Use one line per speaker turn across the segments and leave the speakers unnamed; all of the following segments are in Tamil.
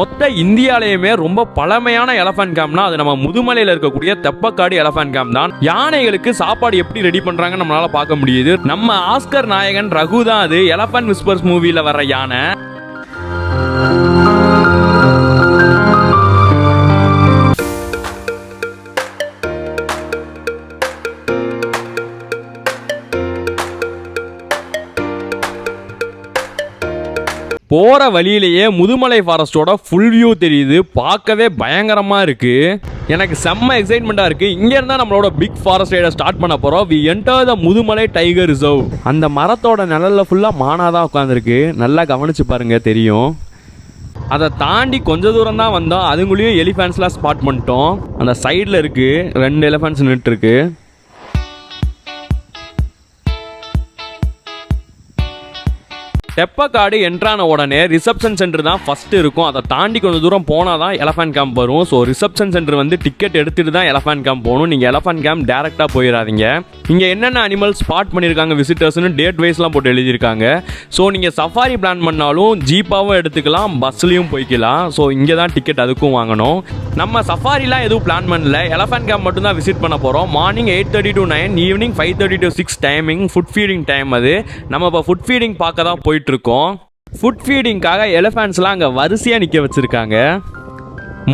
மொத்த இந்தியாலேயுமே ரொம்ப பழமையான எலஃபண்ட் கேம்னா அது நம்ம முதுமலையில இருக்கக்கூடிய தெப்பக்காடு எலஃபண்ட் கேம் தான். யானைகளுக்கு சாப்பாடு எப்படி ரெடி பண்றாங்க நம்மளால பார்க்க முடியுது. நம்ம ஆஸ்கர் நாயகன் ரகு தான் அது எலஃபண்ட் விஸ்பர்ஸ் மூவில வர்ற யானை. போகிற வழியிலேயே முதுமலை ஃபாரஸ்டோட ஃபுல் வியூ தெரியுது. பார்க்கவே பயங்கரமாக இருக்குது எனக்கு செம்ம எக்ஸைட்மெண்ட்டாக இருக்குது இங்கேருந்தா நம்மளோட பிக் ஃபாரஸ்ட் ரைடை ஸ்டார்ட் பண்ண போகிறோம் we enter the Mudumalai tiger reserve அந்த மரத்தோட நிழலில் ஃபுல்லாக மானாக தான் உட்காந்துருக்கு நல்லா கவனிச்சு பாருங்கள் தெரியும். அதை தாண்டி கொஞ்ச தூரம் தான் வந்தோம். அதுங்களையும் எலிஃபென்ட்ஸ்லாம் ஸ்பாட் பண்ணிட்டோம். அந்த சைடில் இருக்குது ரெண்டு எலிஃபென்ட்ஸ் நின்றுட்டுருக்கு டெப்பக்காடு என்ட்ரான உடனே ரிசப்ஷன் சென்டர் தான் ஃபர்ஸ்ட் இருக்கும். அதை தாண்டி கொஞ்சம் தூரம் போனால் தான் எலஃபேண்ட் கேம்ப் வரும். ஸோ ரிசப்ஷன் சென்டர் வந்து டிக்கெட் எடுத்துட்டு தான் எலஃபேண்ட் கேம்ப் போகணும். நீங்கள் எலஃபேண்ட் கேம்ப் டேரெக்டாக போயிடாதீங்க இங்கே என்னென்ன அனிமல் ஸ்பாட் பண்ணியிருக்காங்க விசிட்டர்ஸ்னு டேட் வைஸ்லாம் போட்டு எழுதியிருக்காங்க. ஸோ நீங்கள் சஃபாரி பிளான் பண்ணாலும் ஜீப்பாகவும் எடுத்துக்கலாம் பஸ்லேயும் போய்க்கலாம். ஸோ இங்கே தான் டிக்கெட் அதுக்கும் வாங்கணும். நம்ம சஃபாரிலாம் எதுவும் பிளான் பண்ணல. எலஃபண்ட் கேம்ப் மட்டும் தான் விசிட் பண்ண போகிறோம் morning eight thirty to nine evening five thirty to six timing food feeding time அது. நம்ம இப்போ ஃபுட் ஃபீடிங் பார்க்க தான் போயிட்டு இருக்கோம் ஃபுட் ஃபீடிங்காக எலஃபேண்ட்ஸ்லாம் அங்கே வரிசையாக நிற்க வச்சுருக்காங்க.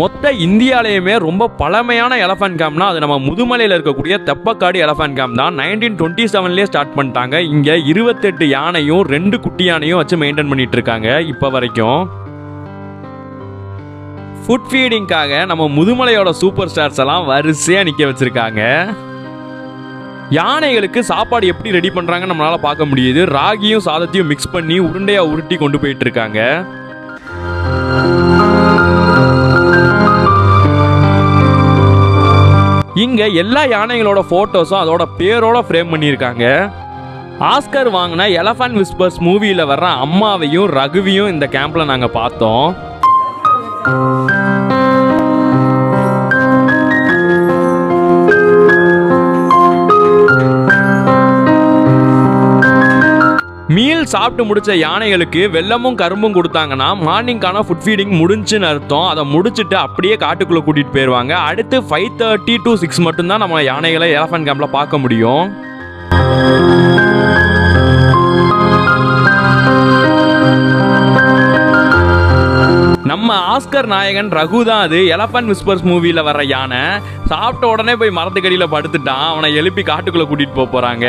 மொத்த இந்தியாலேயுமே ரொம்ப பழமையான எலஃபண்ட் கேம்னா அது நம்ம முதுமலையில் இருக்கக்கூடிய தெப்பக்காடு எலஃபண்ட் கேம் தான். நைன்டீன் டுவெண்ட்டி செவன்லேயே ஸ்டார்ட் பண்ணிட்டாங்க. இங்கே இருபத்தெட்டு யானையும் ரெண்டு குட்டி யானையும் வச்சு மெயின்டைன் பண்ணிட்டு இருக்காங்க இப்போ வரைக்கும். ஃபுட் ஃபீடிங்காக நம்ம முதுமலையோட சூப்பர் ஸ்டார்ஸ் எல்லாம் வரிசையாக நிற்க வச்சுருக்காங்க. யானைகளுக்கு சாப்பாடு எப்படி ரெடி பண்ணுறாங்க நம்மளால பார்க்க முடியுது. ராகியும் சாதத்தையும் மிக்ஸ் பண்ணி உருண்டையாக உருட்டி கொண்டு போயிட்டு இருக்காங்க. இங்கே எல்லா யானைகளோட ஃபோட்டோஸும் அதோட பேரோட ஃப்ரேம் பண்ணியிருக்காங்க. ஆஸ்கர் வாங்கின எலஃபண்ட் விஸ்பர்ஸ் மூவியில் வர்ற அம்மாவையும் ரகுவியும் இந்த கேம்பில் நாங்கள் பார்த்தோம். மீல் சாப்பிட்டு முடிச்ச யானைகளுக்கு வெள்ளமும் கரும்பும் கொடுத்தாங்கன்னா மார்னிங்கான ஃபுட் ஃபீடிங் முடிஞ்சுன்னு அர்த்தம். அதை முடிச்சுட்டு அப்படியே காட்டுக்குள்ளே கூட்டிகிட்டு போயிடுவாங்க அடுத்து ஃபைவ் தேர்ட்டி டு சிக்ஸ் மட்டும்தான் நம்ம யானைகளை எலஃபண்ட் கேம்பில் பார்க்க முடியும். நம்ம ஆஸ்கர் நாயகன் ரகு தான் அது. எலஃபண்ட் விஸ்பர்ஸ் மூவியில் வர யானை. சாப்பிட்ட உடனே போய் மரத்துக்கடியில் படுத்துட்டான். அவனை எழுப்பி காட்டுக்குள்ளே கூட்டிகிட்டு போக போகிறாங்க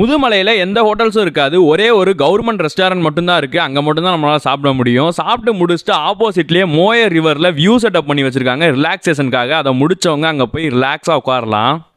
முதுமலையில் எந்த ஹோட்டல்ஸும் இருக்காது. ஒரே ஒரு கவர்மெண்ட் ரெஸ்டாரண்ட் மட்டும்தான் இருக்குது அங்கே மட்டும்தான் நம்மளால் சாப்பிட முடியும். சாப்பிட்டு முடிச்சுட்டு ஆப்போசிட்லேயே மோயர் ரிவரில் வியூ செட்டப் பண்ணி வச்சுருக்காங்க. ரிலாக்ஸேஷனுக்காக அதை முடிச்சவங்க அங்கே போய் ரிலாக்ஸாக உட்காரலாம்.